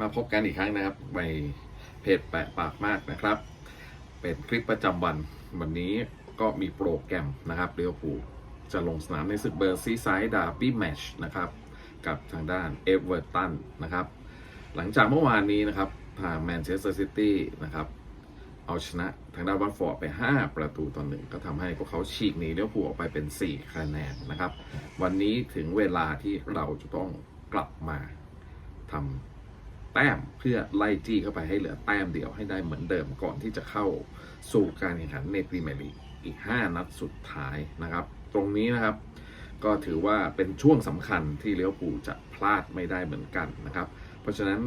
มาพบกันอีกครั้งนะครับในเพจแปะปากมากนะครับ เป็นคลิปประจำวัน วันนี้ก็มีโปรแกรมนะครับเรียวผูจะลงสนามในศึกเบอร์ซีไซด์ดาร์บี้แมชนะครับ กับทางด้านเอเวอร์ตันนะครับ หลังจากเมื่อวานนี้นะครับทางแมนเชสเตอร์ซิตี้นะครับ เอาชนะทางด้านวัตฟอร์ดไป 5 ประตูต่อหนึ่งก็ทำให้พวกเขาฉีกหนีเลี้ยวผูออกไปเป็น 4 คะแนนนะครับ วันนี้ถึงเวลาที่เราจะต้องกลับมาทำแต้มเพื่อไล่จี้เข้าไปให้เหลือแต้มเดียวให้ได้เหมือนเดิมก่อนที่จะเข้าสู่การแข่งขันในพรีเมียร์ลีกอีก 5 นัดสุดท้ายนะครับ ตรงนี้นะครับก็ถือว่าเป็นช่วงสำคัญที่เลี้ยวปูจะพลาดไม่ได้เหมือนกันนะครับ เพราะฉะนั้น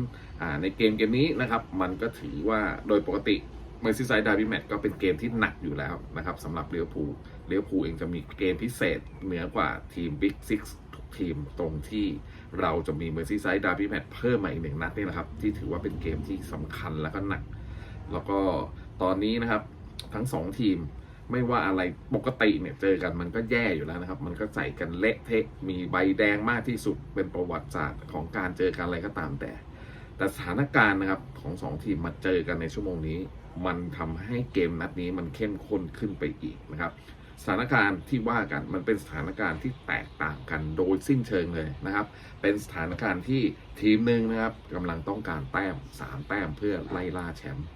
ในเกมเกมนี้นะครับ มันก็ถือว่าโดยปกติ เมอร์ซีไซด์ดาร์บี้แมตก็เป็นเกมที่หนักอยู่แล้วนะครับสำหรับเลี้ยวปูเลี้ยวปูเองจะมีเกมพิเศษเหนือกว่าทีมบิ๊กซิกทุกทีมตรงที่เราจะมีเมอร์ซีไซด์ดาร์บี้แมตช์เพิ่มมาอีกหนึ่งนัดนี่นะครับ ที่ถือว่าเป็นเกมที่สำคัญแล้วก็หนัก แล้วก็ตอนนี้นะครับทั้งสองทีมไม่ว่าอะไรปกติเนี่ยเจอกันมันก็แย่อยู่แล้วนะครับ มันก็ใส่กันเละเทะมีใบแดงมากที่สุดเป็นประวัติศาสตร์ของการเจอกันอะไรก็ตามแต่ แต่สถานการณ์นะครับของสองทีมมาเจอกันในชั่วโมงนี้ มันทำให้เกมนัดนี้มันเข้มข้นขึ้นไปอีกนะครับสถานการณ์ที่ว่ากันมันเป็นสถานการณ์ที่แตกต่างกันโดยสิ้นเชิงเลยนะครับ เป็นสถานการณ์ที่ทีมหนึ่งนะครับกำลังต้องการแต้มสามแต้มเพื่อไล่ล่าแชมป์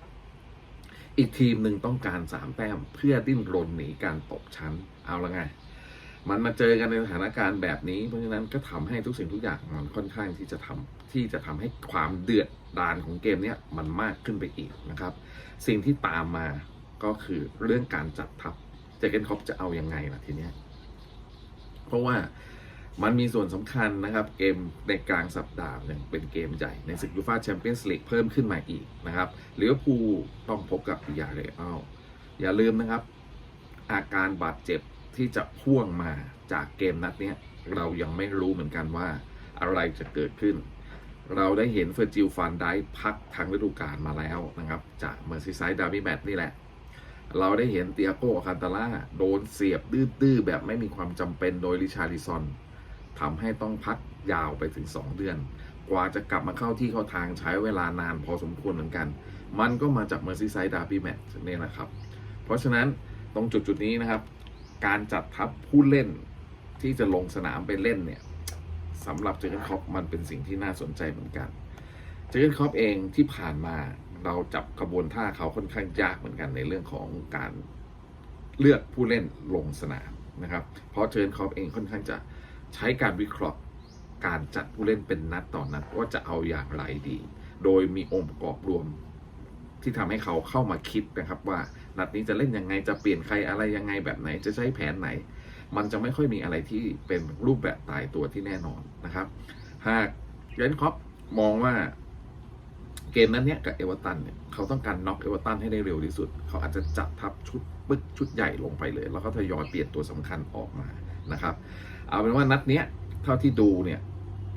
อีกทีมหนึ่งต้องการสามแต้มเพื่อดิ้นรนหนีการตกชั้นเอาละไง มันมาเจอกันในสถานการณ์แบบนี้ เพราะฉะนั้นก็ทำให้ทุกสิ่งทุกอย่างมันค่อนข้างที่จะทำที่จะทำให้ความเดือดดาลของเกมเนี้ยมันมากขึ้นไปอีกนะครับ สิ่งที่ตามมาก็คือเรื่องการจัดทัพเจเกนคอปจะเอายังไงล่ะทีเนี้ยเพราะว่ามันมีส่วนสำคัญนะครับเกมในกลางสัปดาห์เนี่ยเป็นเกมใหญ่ในศึกยูฟาแชมเปี้ยนส์ลีกเพิ่มขึ้นมาอีกนะครับหรือว่าพูลต้องพบกับยาเรอัลอย่าลืมนะครับ อาการบาดเจ็บ ที่จะพ่วงมาจากเกมนัดนี้เรายังไม่รู้เหมือนกันว่าอะไรจะเกิดขึ้น เราได้เห็นเฟอร์จิลฟันได้พักทั้งฤดูกาลมาแล้วนะครับ จากเมอร์ซีไซด์ดาร์บี้แมตนี่แหละ เราได้เห็นเตียโกอาคันตาล่าโดนเสียบดื้อๆแบบไม่มีความจำเป็นโดยริชาริซอนทำให้ต้องพักยาวไปถึง 2 เดือน กว่าจะกลับมาเข้าที่เข้าทางใช้เวลานานพอสมควรเหมือนกัน มันก็มาจากเมอร์ซีไซด์ดาร์บี้แมตช์นี่นะครับ เพราะฉะนั้นตรงจุดจุดนี้นะครับ การจัดทัพผู้เล่นที่จะลงสนามไปเล่นเนี่ยสำหรับเจอร์เกนคอปมันเป็นสิ่งที่น่าสนใจเหมือนกัน เจอร์เกนคอปเองที่ผ่านมาเราจับกระบวนท่าเขาค่อนข้างยากเหมือนกันในเรื่องของการเลือกผู้เล่นลงสนามนะครับ เพราะเจอร์เกนคอปเองค่อนข้างจะใช้การวิเคราะห์การจัดผู้เล่นเป็นนัดต่อนนัดว่าจะเอาอย่างไรดี โดยมีองค์ประกอบรวมที่ทำให้เขาเข้ามาคิดนะครับว่า นัดนี้จะเล่นยังไงจะเปลี่ยนใครอะไรยังไงแบบไหนจะใช้แผนไหน มันจะไม่ค่อยมีอะไรที่เป็นรูปแบบตายตัวที่แน่นอนนะครับ หากเยนคอปมองว่าเกมนั้นเนี้ยกับเอเวอร์ตันเนี่ยเขาต้องการน็อกเอเวอร์ตันให้ได้เร็วที่สุด เขาอาจจะจัดทัพชุดปึ๊กชุดใหญ่ลงไปเลย แล้วก็ทยอยเปลี่ยนตัวสำคัญออกมานะครับ เอาเป็นว่านัดเนี้ยเท่าที่ดูเนี่ย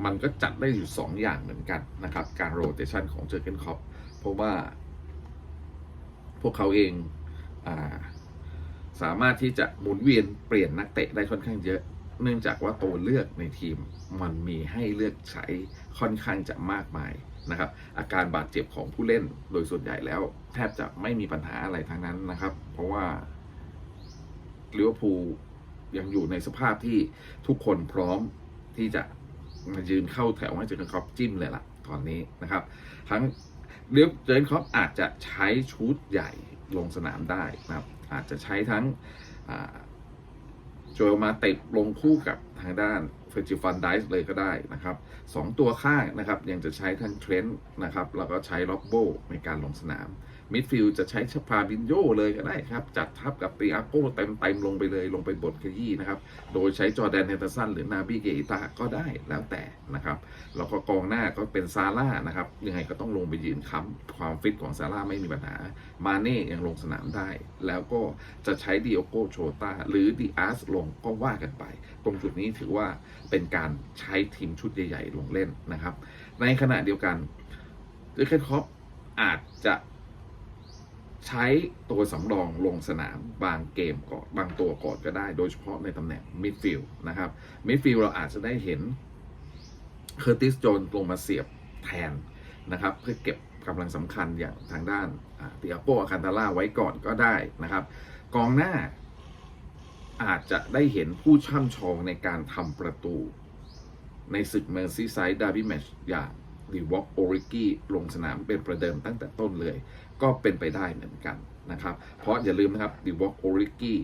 มันก็จัดได้อยู่ 2 อย่างเหมือนกันนะครับ การโรเตชันของเจอร์เกนคอปเพราะว่าพวกเขาเอง สามารถที่จะหมุนเวียนเปลี่ยนนักเตะได้ค่อนข้างเยอะ เนื่องจากว่าตัวเลือกในทีมมันมีให้เลือกใช้ค่อนข้างจะมากมายนะครับ อาการบาดเจ็บของผู้เล่นโดยส่วนใหญ่แล้ว แทบจะไม่มีปัญหาอะไรทั้งนั้นนะครับ เพราะว่าลิเวอร์พูลยังอยู่ในสภาพที่ทุกคนพร้อมที่จะมายืนเข้าแถวให้เจอกันครอปจิ้มเลยล่ะ ตอนนี้นะครับ ทั้ง เดี๋ยวเจนครอปอาจจะใช้ชุดใหญ่ลงสนามได้นะครับ อาจจะใช้ทั้งโจมาติดลงคู่กับทางด้านเฟจิฟันไดส์เลยก็ได้นะครับสองตัวข้างนะครับ ยังจะใช้ทั้งเทรนด์นะครับ แล้วก็ใช้ล็อบโบในการลงสนาม มิดฟิลด์จะใช้ชพาบินโยเลยก็ได้ครับ จัดทับกับตีอาโก้เต็มเต็มๆลงไปเลยลงไปบทขยี้นะครับ โดยใช้จอแดนเฮนเดอร์สันหรือนาบีเกอิตาก็ได้แล้วแต่นะครับแล้วก็กองหน้าก็เป็นซาร่านะครับยังไงก็ต้องลงไปยืนค้ำความฟิตของซาร่าไม่มีปัญหา มาเน่ยังลงสนามได้ แล้วก็จะใช้ดิโอโกโชตาหรือดิอาสลงก็ว่ากันไป ตรงจุดนี้ถือว่าเป็นการใช้ทีมชุดใหญ่ ๆ ลงเล่นนะครับ ในขณะเดียวกันเจอร์เคนคอปอาจจะ ใช้ตัวสำรองลงสนามบางเกมก่อนบางตัวก่อนก็ได้ โดยเฉพาะในตำแหน่งมิดฟิลด์นะครับมิดฟิลด์เราอาจจะได้เห็นเคอร์ติสโจนลงมาเสียบแทนนะครับ เพื่อเก็บกำลังสำคัญอย่างทางด้านเตียโปอาคันตาล่าไว้ก่อนก็ได้นะครับ กองหน้าอาจจะได้เห็นผู้ช่ำชองในการทำประตู ในศึกเมอร์ซีไซด์ดาร์บี้แมชอย่าง ดีวอ k โอริกี้ลงสนามเป็นประเดิมตั้งแต่ต้นเลย ก็เป็นไปได้เหมือนกันนะครับ เพราะอย่าลืมนะครับดีวอ k โอริกี้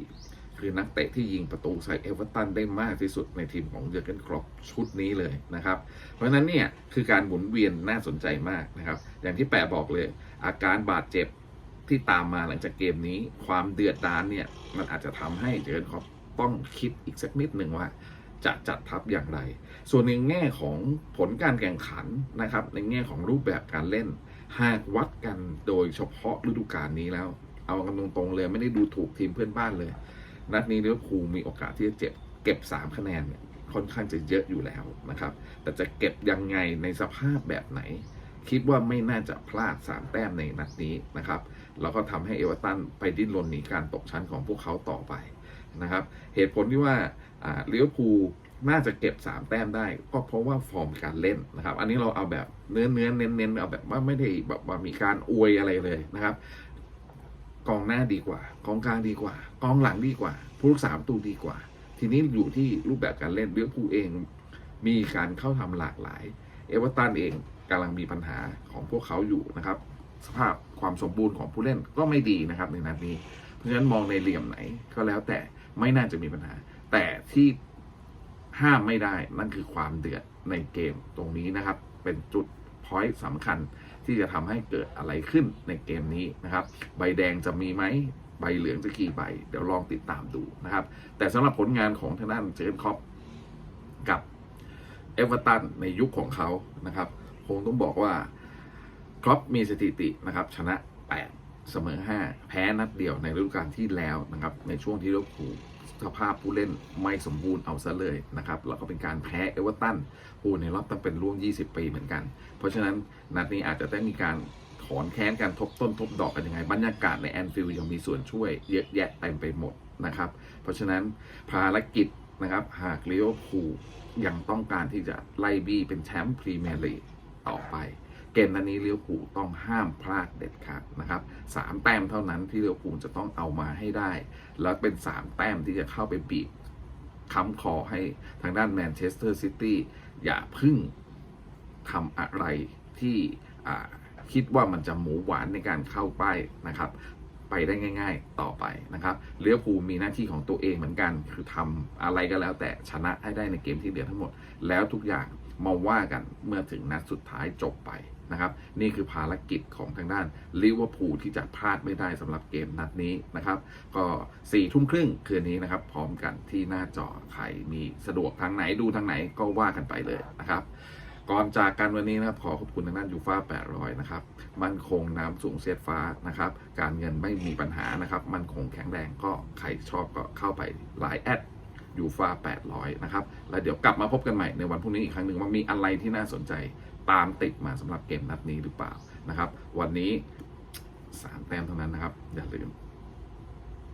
คือนักเตะที่ยิงประตูใส่เอเวอร์ตันได้มากที่สุดในทีมของเยอร์เกนครอปชุดนี้เลยนะครับ เพราะฉะนั้นเนี่ยคือการหมุนเวียนน่าสนใจมากนะครับ อย่างที่แปะบอกเลย อาการบาดเจ็บที่ตามมาหลังจากเกมนี้ ความเดือดดานเนี่ยมันอาจจะทำให้เจอร์เกนครอปต้องคิดอีกสักนิดหนึ่งว่า จะจัดทัพอย่างไร ส่วนในแง่ของผลการแข่งขันนะครับ ในแง่ของรูปแบบการเล่น หากวัดกันโดยเฉพาะฤดูกาลนี้แล้ว เอากันตรงๆเลยไม่ได้ดูถูกทีมเพื่อนบ้านเลย นัดนี้ลิเวอร์พูลมีโอกาสที่จะเจ็บเก็บ 3 คะแนนค่อนข้างจะเยอะอยู่แล้วนะครับ แต่จะเก็บยังไงในสภาพแบบไหน คิดว่าไม่น่าจะพลาด 3 แต้มในนัดนี้นะครับ แล้วก็ทำให้เอเวอร์ตันไปดิ้นรนหนีการตกชั้นของพวกเขาต่อไป นะครับ เหตุผลที่ว่าอ่าลิเวอร์พูน่าจะเก็บ 3 แต้มได้ ก็เพราะว่าฟอร์มการเล่นนะครับ อันนี้เราเอาแบบเนื้อเนื้อเน้นเน้นเอาแบบว่าไม่ได้แบบว่ามีการอวยอะไรเลยนะครับกองหน้าดีกว่ากองกลางดีกว่ากองหลังดีกว่าผู้รักษาประตูดีกว่า ทีนี้อยู่ที่รูปแบบการเล่นเลิเวอร์พูเอง มีการเข้าทำหลากหลาย เอเวอร์ตันเองกำลังมีปัญหาของพวกเขาอยู่นะครับ สภาพความสมบูรณ์ของผู้เล่นก็ไม่ดีนะครับในนัดนี้ เพราะฉะนั้นมองในเหลี่ยมไหนก็แล้วแต่ ไม่น่าจะมีปัญหา แต่ที่ห้ามไม่ได้นั่นคือความเดือดในเกมตรงนี้นะครับ เป็นจุดพอยต์สำคัญที่จะทำให้เกิดอะไรขึ้นในเกมนี้นะครับ ใบแดงจะมีไหมใบเหลืองจะกี่ใบ เดี๋ยวลองติดตามดูนะครับ แต่สำหรับผลงานของทางด้านเจนคอปกับเอเวอร์ตันในยุคของเขานะครับคงต้องบอกว่าครอปมีสถิตินะครับ ชนะ 8 เสมอ 5 แพ้นัดเดียวในฤดูกาลที่แล้วนะครับในช่วงที่ลิเวอร์พูลสภาพผู้เล่นไม่สมบูรณ์เอาซะเลยนะครับแล้วก็เป็นการแพ้เอเวอร์ตันโอ้ในรอบตั้งเป็นร่วม 20 ปีเหมือนกัน เพราะฉะนั้นนัดนี้อาจจะได้มีการถอนแค้นกันทบต้นทบดอกกันยังไง บรรยากาศในแอนฟิลด์ยังมีส่วนช่วยเยอะแยะเต็มไปหมดนะครับ เพราะฉะนั้นภารกิจนะครับหากลิเวอร์พูลยังต้องการที่จะไล่บี้เป็นแชมป์พรีเมียร์ลีกต่อไป เกมนัดนี้เลิเวอร์พูต้องห้ามพลาดเด็ดขาดนะครับสามแต้มเท่านั้นที่เลิเวอร์พูจะต้องเอามาให้ได้ แล้วเป็นสามแต้มที่จะเข้าไปบีบค้ำคอให้ทางด้านแมนเชสเตอร์ซิตี้อย่าพึ่งทำอะไรที่คิดว่ามันจะหมูหวานในการเข้าป้ายนะครับ ไปได้ง่าย ๆต่อไปนะครับเลี้ยวภูมีหน้าที่ของตัวเองเหมือนกัน คือทำอะไรก็แล้วแต่ชนะให้ได้ในเกมที่เหลือทั้งหมด แล้วทุกอย่างมาว่ากันเมื่อถึงนัดสุดท้ายจบไป นะครับ นี่คือภารกิจของทางด้านลิเวอร์พูลที่จะพลาดไม่ได้สำหรับเกมนัดนี้นะครับ ก็สี่ทุ่มครึ่งคืนนี้นะครับ พร้อมกันที่หน้าจอใครมีสะดวกทางไหนดูทางไหนก็ว่ากันไปเลยนะครับก่อนจากกันวันนี้นะครับขอขอบคุณทางด้านยูฟ่า800 นะครับ มั่นคงน้ำสูงเสียดฟ้านะครับ การเงินไม่มีปัญหานะครับ มั่นคงแข็งแรงก็ใครชอบก็เข้าไปไลน์แอดยูฟ่า800 นะครับ แล้วเดี๋ยวกลับมาพบกันใหม่ในวันพรุ่งนี้อีกครั้งหนึ่งว่ามีอะไรที่น่าสนใจ ตามติดมาสำหรับเกมนัดนี้หรือเปล่านะครับ วันนี้3แต้มเท่านั้นนะครับอย่าลืม